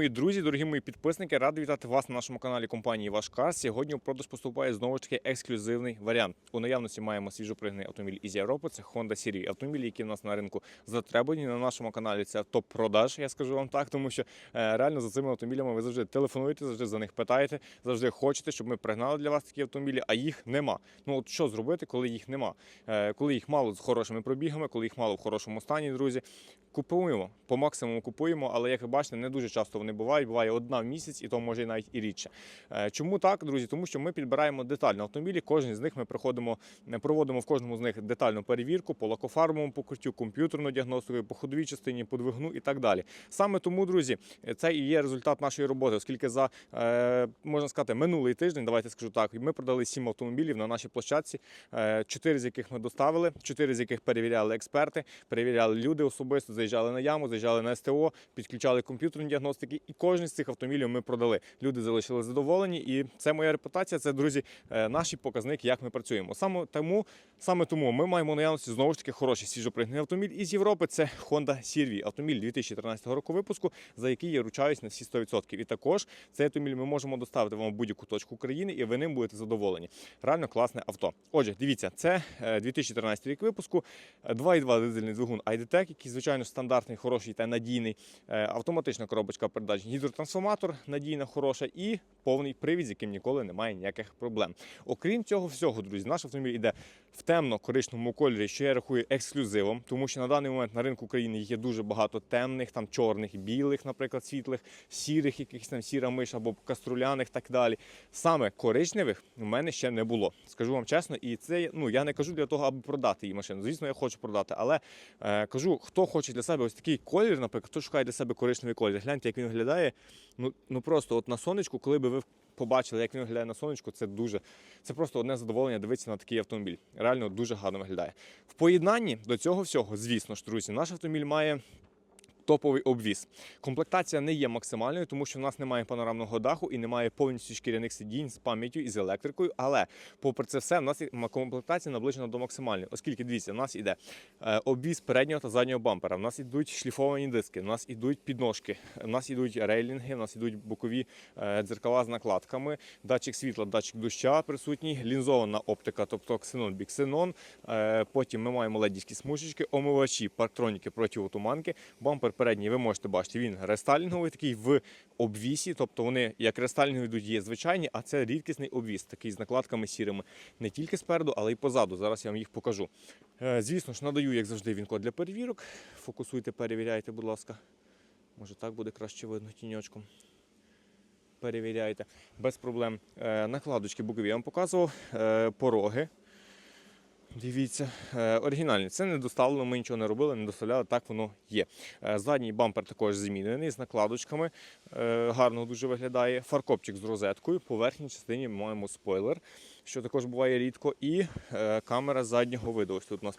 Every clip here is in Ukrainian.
мої друзі, дорогі мої підписники, радий вітати вас на нашому каналі компанії Ваш Кар. Сьогодні у продаж поступає знову ж таки ексклюзивний варіант. У наявності маємо свіжопригнаний автомобіль із Європи. Це Honda Siri. Автомобілі, які в нас на ринку затребувані. На нашому каналі це топ-продаж. Я скажу вам так, тому що е, реально за цими автомобілями ви завжди телефонуєте, завжди за них питаєте, завжди хочете, щоб ми пригнали для вас такі автомобілі, а їх нема. Ну от що зробити, коли їх нема? Е, коли їх мало з хорошими пробігами, коли їх мало в хорошому стані, друзі. Купуємо по максимуму купуємо, але як ви бачите, не дуже часто вони бувають. Буває одна в місяць, і то може навіть і рідше. Е, Чому так, друзі? Тому що ми підбираємо детально автомобілі. Кожен з них ми приходимо, е, проводимо в кожному з них детальну перевірку по лакофарбовому покриттю, комп'ютерну діагностику, по ходовій частині, по двигуну і так далі. Саме тому, друзі, це і є результат нашої роботи, оскільки за е, можна сказати минулий тиждень, давайте скажу так, ми продали сім автомобілів на нашій площадці, чотири з яких ми доставили, чотири з яких перевіряли експерти, перевіряли люди особисто, заїжджали на яму, заїжджали на СТО, підключали комп'ютерні діагностики, і кожен з цих автомобілів ми продали. Люди залишили задоволені, і це моя репутація. Це друзі, е, наші показники, як ми працюємо. Саме тому, саме тому ми маємо наявності знову ж таки хороший свіжопригнаний автомобіль із Європи. Це Honda CR-V, автомобіль 2013 року випуску, за який я ручаюсь на всі 100%. І також цей автомобіль ми можемо доставити вам в будь-яку точку України, і ви ним будете задоволені. Реально класне авто. Отже, дивіться, це е, 2013 рік випуску, е, 2,2 дизельний двигун IDTEC, який звичайно стандартний, хороший та надійний. Е, Автоматична коробочка передач, гідротрансформатор надійна, хороша і повний привід, з яким ніколи немає ніяких проблем. Окрім цього всього, друзі, наш автомобіль йде в темно-коричневому кольорі, що я рахую ексклюзивом, тому що на даний момент на ринку України їх є дуже багато темних, там чорних, білих, наприклад, світлих, сірих, якихось там сіра миш або каструляних, так далі. Саме коричневих у мене ще не було. Скажу вам чесно, і це ну я не кажу для того, аби продати її машину. Звісно, я хочу продати, але е, кажу, хто хоче для себе ось такий колір, наприклад, хто шукає для себе коричневий колір. Гляньте, як він виглядає. Ну, ну просто от на сонечку, коли би ви побачили, як він виглядає на сонечку, це дуже це просто одне задоволення дивитися на такий автомобіль. Реально дуже гарно виглядає. В поєднанні до цього всього, звісно ж, друзі, наш автомобіль має. Топовий обвіз. Комплектація не є максимальною, тому що в нас немає панорамного даху і немає повністю шкіряних сидінь з пам'яттю і з електрикою. Але, попри це все, в нас комплектація наближена до максимальної, оскільки дивіться, в нас іде е, обвіз переднього та заднього бампера. В нас ідуть шліфовані диски, в нас ідуть підножки, в нас ідуть рейлінги, в нас ідуть бокові е, дзеркала з накладками, датчик світла, датчик доща присутній, лінзована оптика, тобто ксенон, біксенон. Е, Потім ми маємо ледівські смужечки, омивачі, парктроніки противотуманки. Бампер передній ви можете бачити, він рестайлінговий, такий в обвісі, тобто вони як рестайлінгові йдуть, є звичайні, а це рідкісний обвіз, такий з накладками сірими. Не тільки спереду, але й позаду. Зараз я вам їх покажу. Е, Звісно ж, надаю, як завжди, він код для перевірок. Фокусуйте, перевіряйте, будь ласка. Може так буде краще видно тіньочком. Перевіряйте без проблем. Е, Накладочки бокові я вам показував, Е, пороги. Дивіться, е, оригінальні. Це не доставлено, ми нічого не робили, не доставляли, так воно є. Е, Задній бампер також змінений з накладочками. Е, Гарно дуже виглядає. Фаркопчик з розеткою. По верхній частині маємо спойлер, що також буває рідко. І камера заднього виду. Ось тут у нас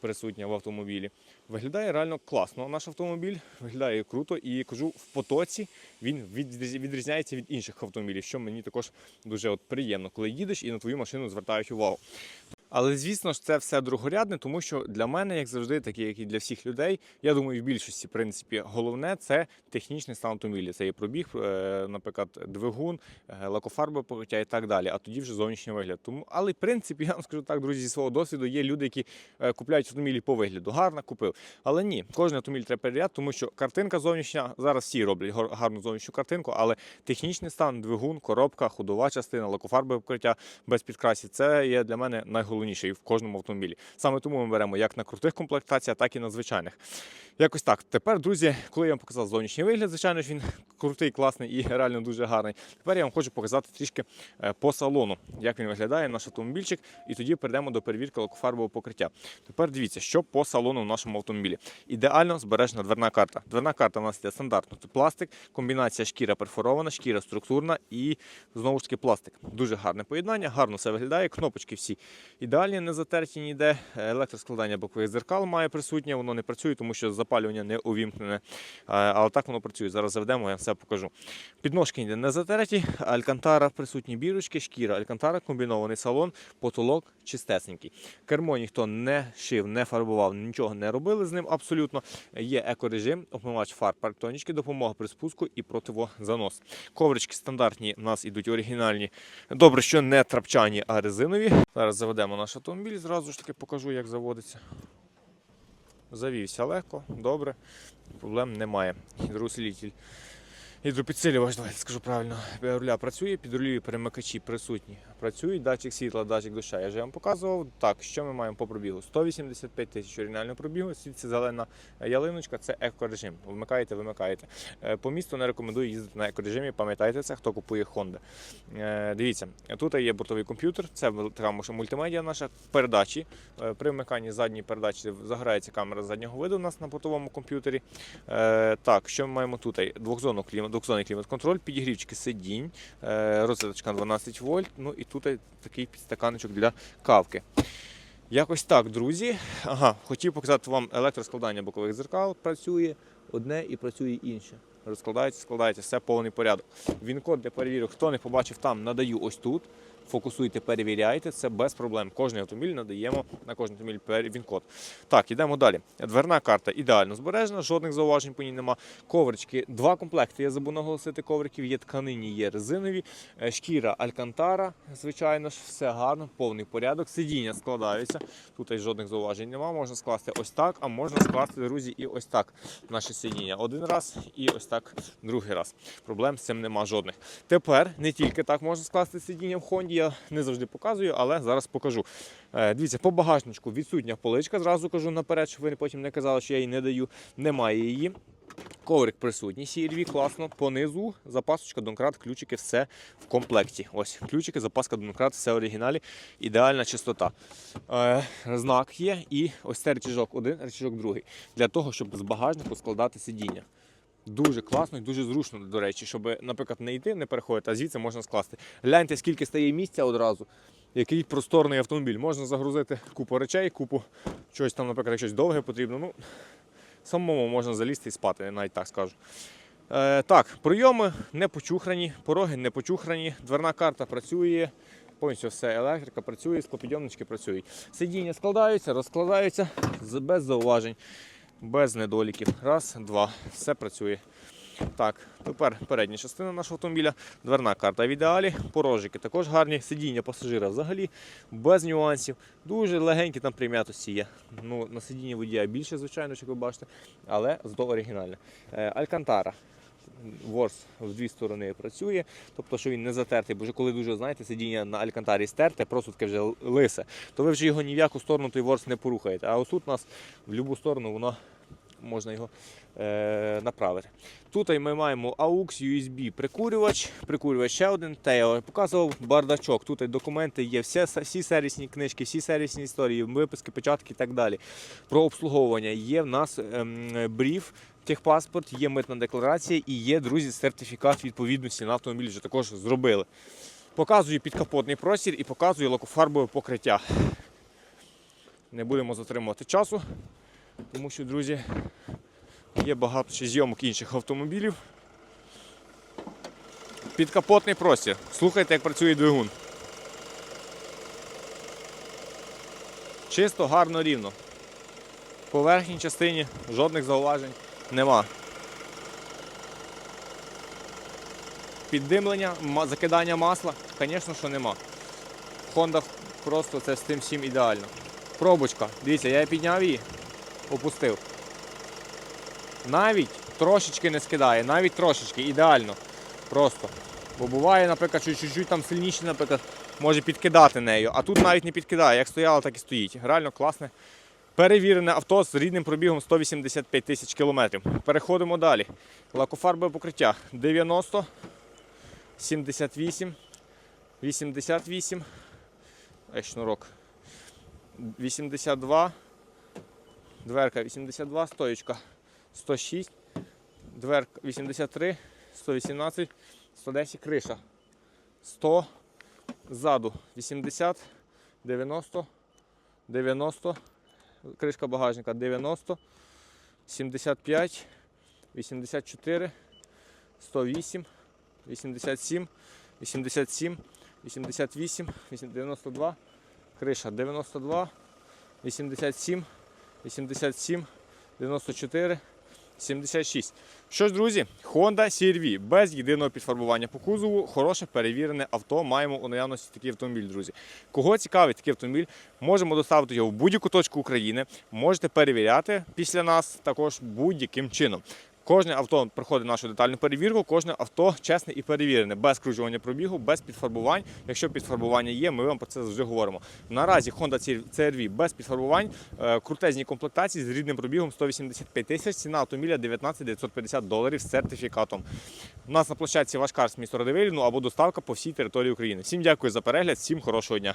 присутня, в автомобілі. Виглядає реально класно. Наш автомобіль виглядає круто і кажу, в потоці він відрізняється від інших автомобілів, що мені також дуже приємно, коли їдеш і на твою машину звертають увагу. Але звісно ж, це все другорядне, тому що для мене, як завжди, так як і для всіх людей, я думаю, в більшості, в принципі, головне це технічний стан автомобіля. Це є пробіг, е, наприклад, двигун, е, лакофарбове покриття і так далі. А тоді вже зовнішній вигляд. Тому, але в принципі, я вам скажу так, друзі, зі свого досвіду є люди, які е, купляють автомобілі по вигляду. Гарно купив. Але ні, кожен автомобіль треба перевіряти, тому що картинка зовнішня зараз всі роблять гар- гарну зовнішню картинку, але технічний стан, двигун, коробка, ходова частина, лакофарбове покриття без підкрасів це є для мене найголовніше в кожному автомобілі. Саме тому ми беремо як на крутих комплектаціях, так і на звичайних. Якось так. Тепер, друзі, коли я вам показав зовнішній вигляд, звичайно ж він крутий, класний і реально дуже гарний. Тепер я вам хочу показати трішки е, по салону, як він виглядає, наш автомобільчик, і тоді перейдемо до перевірки лакофарбового покриття. Тепер дивіться, що по салону в нашому автомобілі. Ідеально збережена дверна карта. Дверна карта у нас йде стандартно. Це пластик, комбінація шкіра перфорована, шкіра структурна і знову ж таки пластик. Дуже гарне поєднання, гарно все виглядає. Кнопочки всі ідеальні, не затерті ніде. Електроскладання бокових дзеркал має присутнє, воно не працює, тому що запалювання не увімкнене. Е, Але так воно працює. Зараз заведемо, я все покажу. Підножки ніде не затерті, алькантара присутні бірочки, шкіра, алькантара, комбінований салон, потолок чистесенький. Кермо ніхто не шив, не фарбував, нічого не робили з ним абсолютно. Є екорежим, обмивач фар, парктонічки, допомога при спуску і противозанос. Коврички стандартні у нас ідуть оригінальні. Добре, що не трапчані, а резинові. Зараз заведемо наш автомобіль, зразу ж таки покажу, як заводиться. Завівся легко, добре, проблем немає. Гідроусилитель. Гідропідсилювач, давайте скажу правильно. Руля працює, підрульові перемикачі присутні. Працюють, датчик світла, датчик доща. Я вже вам показував. Так, що ми маємо по пробігу? 185 тисяч оригінального пробігу. Світиться зелена ялиночка, це екорежим. Вмикаєте, вимикаєте. Е, По місту не рекомендую їздити на екорежимі. Пам'ятайте це, хто купує Honda. Е, Дивіться, тут є бортовий комп'ютер, це така мультимедіа наша, передачі. Е, При вмиканні задньої передачі загорається камера заднього виду у нас на бортовому комп'ютері. Е, Так, що ми маємо тут? Двохзонний клімат, двохзонний клімат-контроль, підігрівчики сидінь, розвиточка розеточка 12 вольт, ну і тут такий підстаканочок для кавки. Якось так, друзі. Ага, хотів показати вам електроскладання бокових зеркал. Працює одне і працює інше. Розкладається, складається, все повний порядок. Він-код для перевірок, хто не побачив там, надаю ось тут. Фокусуйте, перевіряйте, це без проблем. Кожний автомобіль надаємо на кожен автомобіль він-код. Так, йдемо далі. Дверна карта ідеально збережена, жодних зауважень по ній нема. Коврички, два комплекти. Я забув наголосити ковриків. Є тканині, є резинові. Е, Шкіра Алькантара, звичайно ж, все гарно, повний порядок. Сидіння складаються. Тут жодних зауважень нема. Можна скласти ось так, а можна скласти, друзі, і ось так. Наше сидіння один раз і ось так другий раз. Проблем з цим нема жодних. Тепер не тільки так можна скласти сидіння в Хонді, я не завжди показую, але зараз покажу. Е, Дивіться, по багажничку відсутня поличка. Зразу кажу наперед, щоб ви потім не казали, що я її не даю. Немає її. Коврик присутній, CRV, класно. Понизу запасочка, донкрат, ключики, все в комплекті. Ось ключики, запаска, донкрат, все в оригіналі. Ідеальна чистота. Е, знак є і ось цей речіжок один, речіжок другий. Для того, щоб з багажнику складати сидіння. Дуже класно і дуже зручно, до речі, щоб, наприклад, не йти, не переходити, а звідси можна скласти. Гляньте, скільки стає місця одразу. Який просторний автомобіль. Можна загрузити купу речей, купу чогось там, наприклад, щось довге потрібно. Ну, самому можна залізти і спати, навіть так скажу. Е, так, прийоми не почухрані, пороги не почухрані, дверна карта працює, повністю все електрика працює, склопідйомнички працюють. Сидіння складаються, розкладаються без зауважень, без недоліків. Раз, два, все працює. Так, тепер передня частина нашого автомобіля, дверна карта в ідеалі, порожики також гарні, сидіння пасажира взагалі без нюансів. Дуже легенькі там прим'ятості є. Ну, на сидінні водія більше, звичайно, як ви бачите, але зато оригінальне. Е, Алькантара. Ворс в дві сторони працює, тобто, що він не затертий, бо вже коли дуже знаєте, сидіння на алькантарі стерте, просто таке вже лисе, то ви вже його ні в яку сторону той ворс не порухаєте. А ось тут у нас в будь-яку сторону воно можна його е, направити. Тут ми маємо AUX, USB прикурювач, прикурювач ще один, те я показував бардачок. Тут документи є, всі, всі сервісні книжки, всі сервісні історії, виписки, печатки і так далі. Про обслуговування є в нас ем, бриф, техпаспорт, є митна декларація і є, друзі, сертифікат відповідності на автомобіль, вже також зробили. Показую підкапотний простір і показую лакофарбове покриття. Не будемо затримувати часу, тому що, друзі, є багато ще зйомок інших автомобілів. Підкапотний простір. Слухайте, як працює двигун. Чисто, гарно, рівно. По верхній частині жодних зауважень нема. Піддимлення, закидання масла, звісно, що нема. Honda просто це з тим всім ідеально. Пробочка. Дивіться, я підняв її, опустив. Навіть трошечки не скидає, навіть трошечки, ідеально. Просто. Бо буває, наприклад, що чуть-чуть там сильніше, наприклад, може підкидати нею, а тут навіть не підкидає. Як стояло, так і стоїть. Реально класне. Перевірене авто з рідним пробігом 185 тисяч кілометрів. Переходимо далі. Лакофарбове покриття 90, 78, 88, Ей, шнурок. 82, дверка 82, стоєчка 106, дверка 83, 118, 110, криша 100, ззаду 80, 90, 90, кришка багажника 90, 75, 84, 108, 87, 87, 88, 92, криша 92, 87, 87, 94, 76. Що ж, друзі, Honda CR-V без єдиного підфарбування по кузову, хороше перевірене авто. Маємо у наявності такий автомобіль, друзі. Кого цікавить такий автомобіль, можемо доставити його в будь-яку точку України. Можете перевіряти після нас також будь-яким чином. Кожне авто проходить нашу детальну перевірку, кожне авто чесне і перевірене, без кружування пробігу, без підфарбувань. Якщо підфарбування є, ми вам про це завжди говоримо. Наразі Honda CR-V без підфарбувань, е, крутезні комплектації з рідним пробігом 185 тисяч, ціна автомобіля 19 950 доларів з сертифікатом. У нас на площадці ваш карс місто Радивиль, ну або доставка по всій території України. Всім дякую за перегляд, всім хорошого дня.